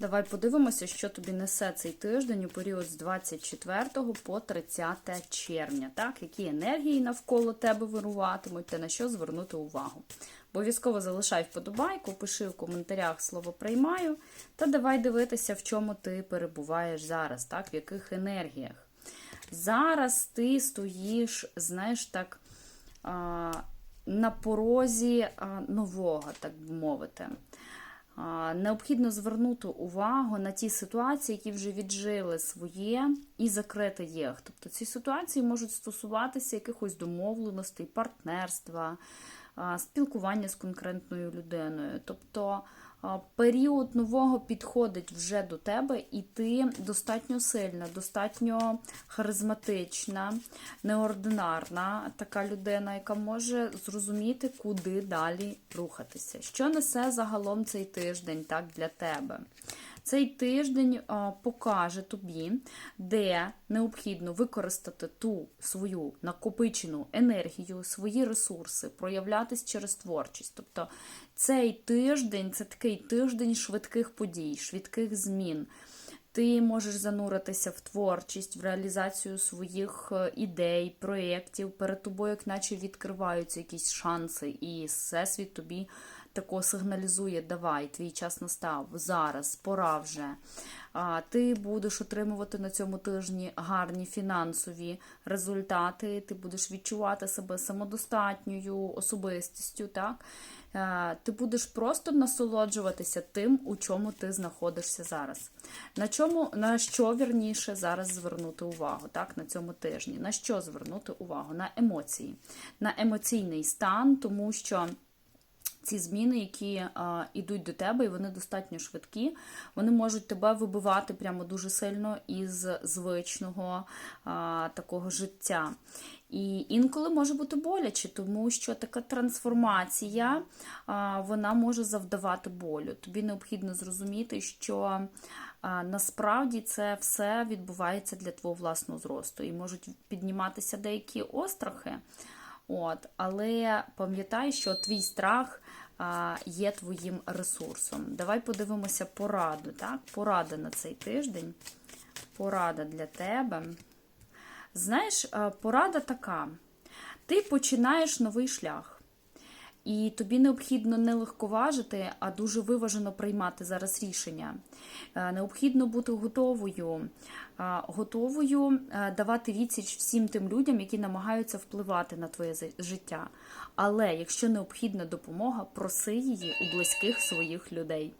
Давай подивимося, що тобі несе цей тиждень у період з 24 по 30 червня. Так, які енергії навколо тебе вируватимуть та на що звернути увагу. Обов'язково залишай вподобайку, пиши в коментарях слово приймаю, та давай дивитися, в чому ти перебуваєш зараз, так, в яких енергіях. Зараз ти стоїш, знаєш, так, на порозі нового, так би мовити. Необхідно звернути увагу на ті ситуації, які вже віджили своє, і закрити їх. Тобто ці ситуації можуть стосуватися якихось домовленостей, партнерства, спілкування з конкретною людиною. Тобто період нового підходить вже до тебе, і ти достатньо сильна, достатньо харизматична, неординарна така людина, яка може зрозуміти, куди далі рухатися. Що несе загалом цей тиждень так, для тебе? Цей тиждень а, покаже тобі, де необхідно використати ту свою накопичену енергію, свої ресурси, проявлятись через творчість. Тобто цей тиждень це такий тиждень швидких подій, швидких змін. Ти можеш зануритися в творчість, в реалізацію своїх е, ідей, проєктів. Перед тобою, як наче відкриваються якісь шанси, і всесвіт тобі тако сигналізує: давай, твій час настав, зараз, пора вже. Ти будеш отримувати на цьому тижні гарні фінансові результати, ти будеш відчувати себе самодостатньою особистістю. так? Е, Ти будеш просто насолоджуватися тим, у чому ти знаходишся зараз. На чому, на що вірніше зараз звернути увагу так, на цьому тижні? На що звернути увагу? На емоції, на емоційний стан, тому що. Ці зміни, які а, йдуть до тебе, і вони достатньо швидкі, вони можуть тебе вибивати прямо дуже сильно із звичного а, такого життя. І інколи може бути боляче, тому що така трансформація а, вона може завдавати болю. Тобі необхідно зрозуміти, що а, насправді це все відбувається для твого власного зросту, і можуть підніматися деякі острахи. От, Але пам'ятай, що твій страх є твоїм ресурсом. Давай подивимося пораду. Так? Порада на цей тиждень. Порада для тебе. Знаєш, порада така: ти починаєш новий шлях. І тобі необхідно не легковажити, а дуже виважено приймати зараз рішення. Е, Необхідно бути готовою, е, готовою е, давати відсіч всім тим людям, які намагаються впливати на твоє життя. Але якщо необхідна допомога, проси її у близьких своїх людей.